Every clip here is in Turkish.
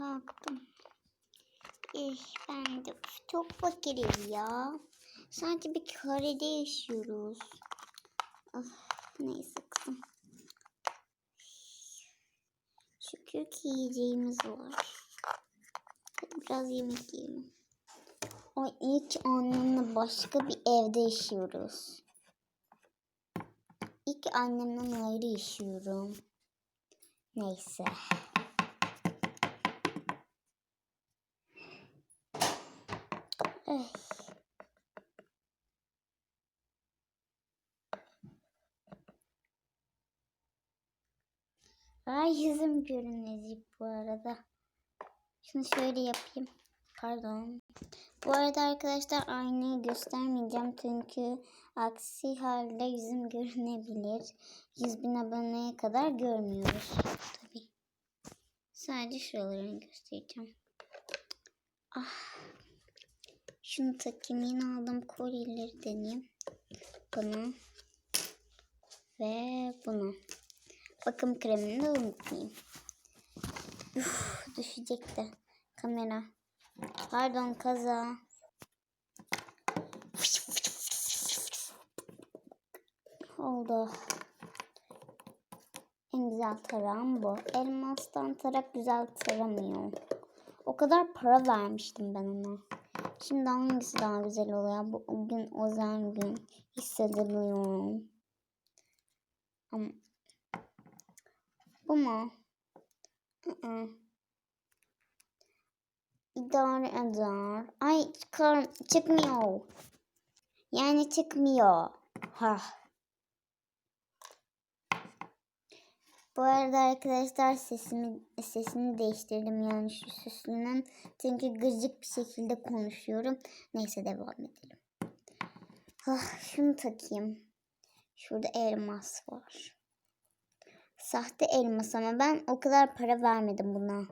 kalktım. Eh, ben de çok fakiriz ya. Sadece bir karede yaşıyoruz. Ah, neyse kızım. Şükür ki yiyeceğimiz var. Hadi biraz yemek yiyelim. O ilk annemle başka bir evde yaşıyoruz. İlk annemden ayrı yaşıyorum. Neyse. Ay. Yüzüm görünecek bu arada. Şunu şöyle yapayım. Pardon. Bu arada arkadaşlar aynayı göstermeyeceğim çünkü aksi halde yüzüm görünebilir. 100 bin aboneye kadar görmüyoruz tabii. Sadece şuralarını göstereceğim. Ah. Şunu takayım. Yeni aldığım kolyeleri deneyeyim. Bunu. Ve bunu. Bakım kremini de unutmayayım. Üf, düşecek de. Kamera. Pardon kaza. Oldu. En güzel tarağım bu. Elmastan tarak güzel taramıyor. O kadar para vermiştim ben ona. Şimdi hangisi daha güzel oluyor? Bu bugün özel gün hissediliyorum. Ama bu mu? Hı-hı. İdare eder. Ay çıkar, çıkmıyor. Yani çıkmıyor. Ha. Bu arada arkadaşlar sesimi sesini değiştirdim yani şu süslünün. Çünkü gıcık bir şekilde konuşuyorum. Neyse devam edelim. Ah, şunu takayım. Şurada elmas var. Sahte elmas ama ben o kadar para vermedim buna.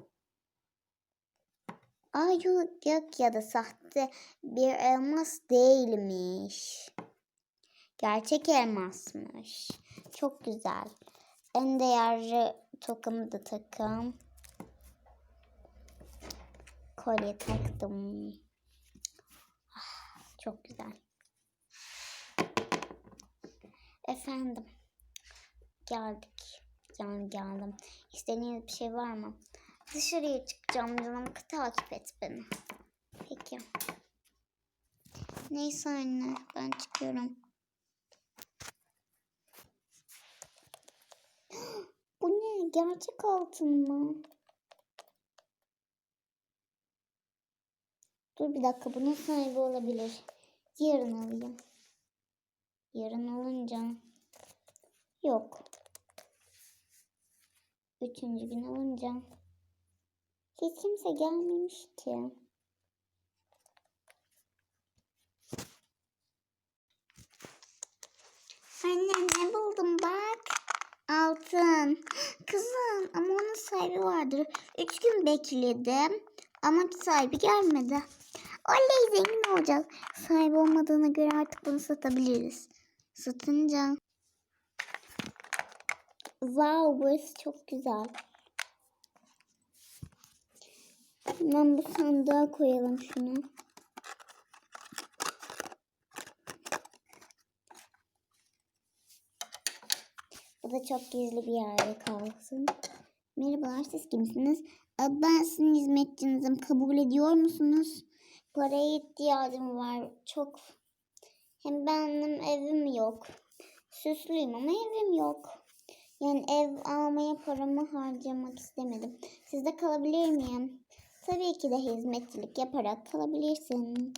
Aa yok, yok ya da sahte bir elmas değilmiş. Gerçek elmasmış. Çok güzel. En değerli tokamı da takım. Kolye taktım. Ah, çok güzel. Efendim. Geldik. Yani geldim. İstediğiniz bir şey var mı? Dışarıya çıkacağım canım. Takip et beni. Peki. Neyse anne. Ben çıkıyorum. Bu ne? Gerçek altın mı? Dur bir dakika. Bunun sahibi olabilir. Yarın alayım. Yarın alınca. Yok. Üçüncü gün alınca. Hiç kimse gelmemiş ki. Annem ne buldum bak. Altın. Kızım ama onun sahibi vardır. Üç gün bekledim. Ama sahibi gelmedi. Oley zengin olacağız. Sahibi olmadığına göre artık bunu satabiliriz. Satınca. Wow burası çok güzel. Hemen bu sandığa koyalım şunu. Bu da çok gizli bir yerde kalsın. Merhabalar siz kimsiniz? Ben sizin hizmetçinizim. Kabul ediyor musunuz? Paraya ihtiyacım var. Çok. Hem benim evim yok. Süslüyüm ama evim yok. Yani ev almaya paramı harcamak istemedim. Sizde kalabilir miyim? Tabii ki de hizmetçilik yaparak kalabilirsin.